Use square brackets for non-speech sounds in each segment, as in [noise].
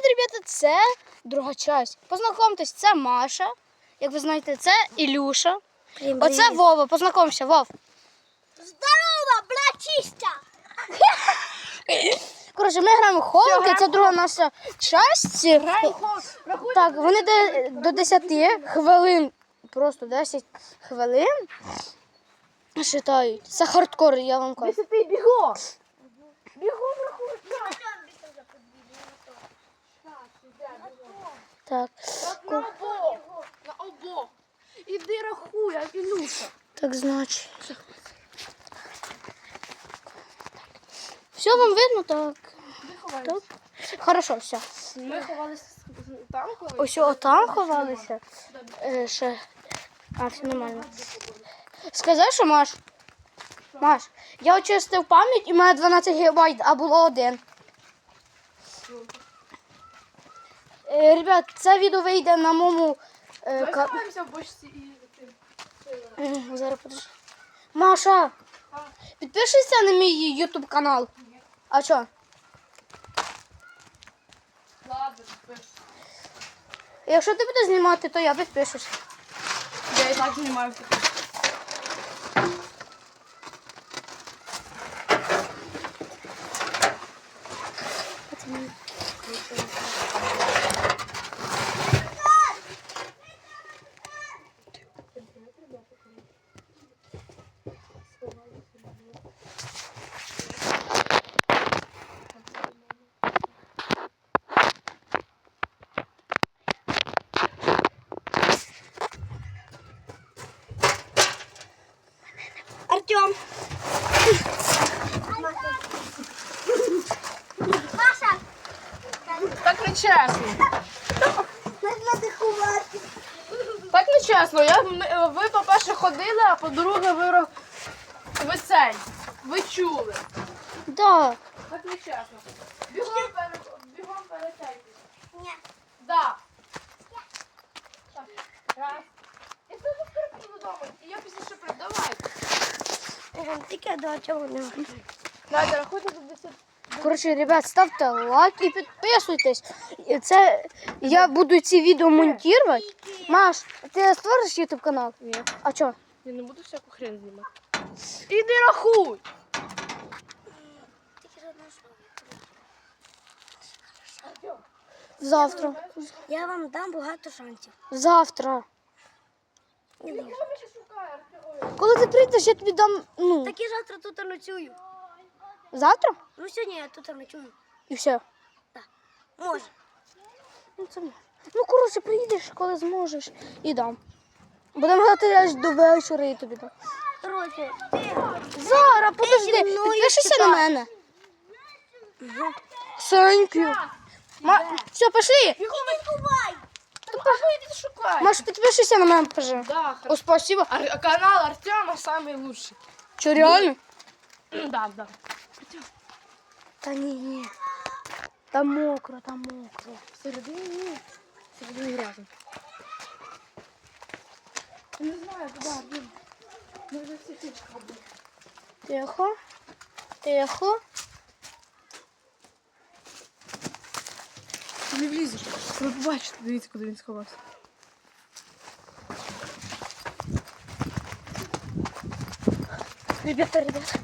привіт, ребята! Це друга часть. Познайомтесь, це Маша. Як ви знаєте, це Ілюша. Оце Вова. Познайомся, Вов. Здорово, братіста! [laughs] Коротше, ми граємо в хованки, це друга наша часть. Так, вони до, до 10 хвилин, просто 10 хвилин считають. Це хардкор, я вам кажу. Ти бігом. Бігом рахуй. Так, На обох. На обох. Іди рахуй, а Ілюша. так значить. Все вам видно, так? Так. Хорошо, все. Ми ховалися там, коли. Ось отам ховалися. Е, ще. А, все нормально. Сказав, що Маш? Маш, я очистив пам'ять і в мене 12 гігабайт, а було один. Е, ребят, це відео вийде на моєму. Е, ка... ховаємося в бочці і тим. М, Зараз подожди. Маша, підпишися на мій ютуб канал. А що? Ладно, пиш. Якщо ти будеш знімати, то я підпишусь. Я і так знімаю. Чесно. Так не чесно. Я, ви, по-перше, ходили, а по-друге, ви, ро- ви. Чули. Да. Так не чесно. Бігом пере... Бігом перетейте. Ні. Да. Так, раз. Я тебе скоро додому. І я пізніше прийду. Давай. Тільки до чого не Надя, рахуйте до 10. Коротше, ребят, ставте лайк і підписуйтесь. І Це я буду ці відео монтувати. Маш, ти створиш ютуб канал? Ні. А що? Я не буду всяку хрень знімати. Іди рахуй. Завтра. Я вам дам багато шансів. Завтра. Коли ти прийдеш, я тобі дам. Ну, Так я завтра тут ночую. Завтра? Ну сьогодні я тут ночую. І все. Може. Ну, це... м- ну коротше, приїдеш, коли зможеш, і дам. Будемо грати аж до вечора і тобі дам. Коротше, Зараз, подожди, підпишися на мене. Thank you. Ма... Все, пошли. Маш, підпишися на мене, покажи. Да, О, спасибо. Ар- канал Артема самый лучший. Що, реально? Да, да. Та ні, ні. Там мокро, там мокро. Всередині ні. Всередині грязно. Не знаю, куди, блін. Ми вже всі тичка були. Тихо. Тихо. Ти не влізеш. Ви побачите, дивіться, куди він сховався. Ребята, ребята.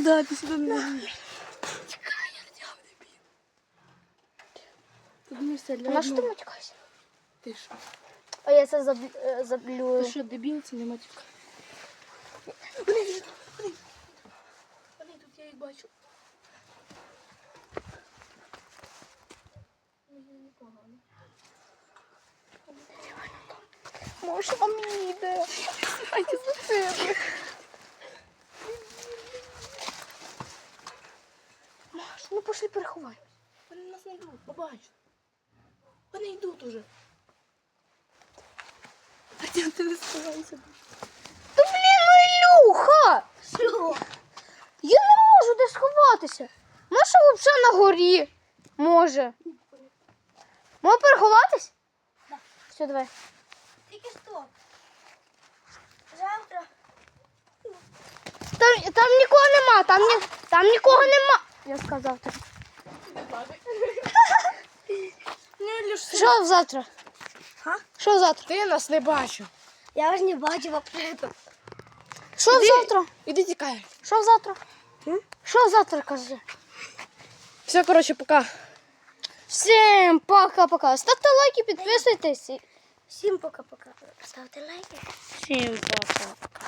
Куди ти сюди не влізеш? Тікай, Артем, не для На що ти одного. матюкаєшся? Ти що? А я це заб... е, заблю. Ти що, дебільці не матюка? Вони тут, вони. Вони тут, я їх бачу. Може, вам їде. Дайте за себе. Маш, ну пошли переховай. Вони нас не йдуть, побачу. Вони йдуть уже. Артем, ти не сховайся. Та блін, ну Ілюха! Що? Я не можу де сховатися. Маша взагалі на горі. Може. Можна переховатись? Да. Все, давай. Тільки що? Завтра. Там, там нікого нема, там, ні, там нікого нема. Я сказав так. Не, Люш, Що завтра? Що завтра? ти нас не бачив. Я вас не бачив абсолютно. Що завтра? Іди тікай. Що завтра? Що завтра кажи? Все, коротше, пока. Всім пока-пока. Ставте лайки, підписуйтесь. Всім пока-пока. Ставте лайки. Всім пока.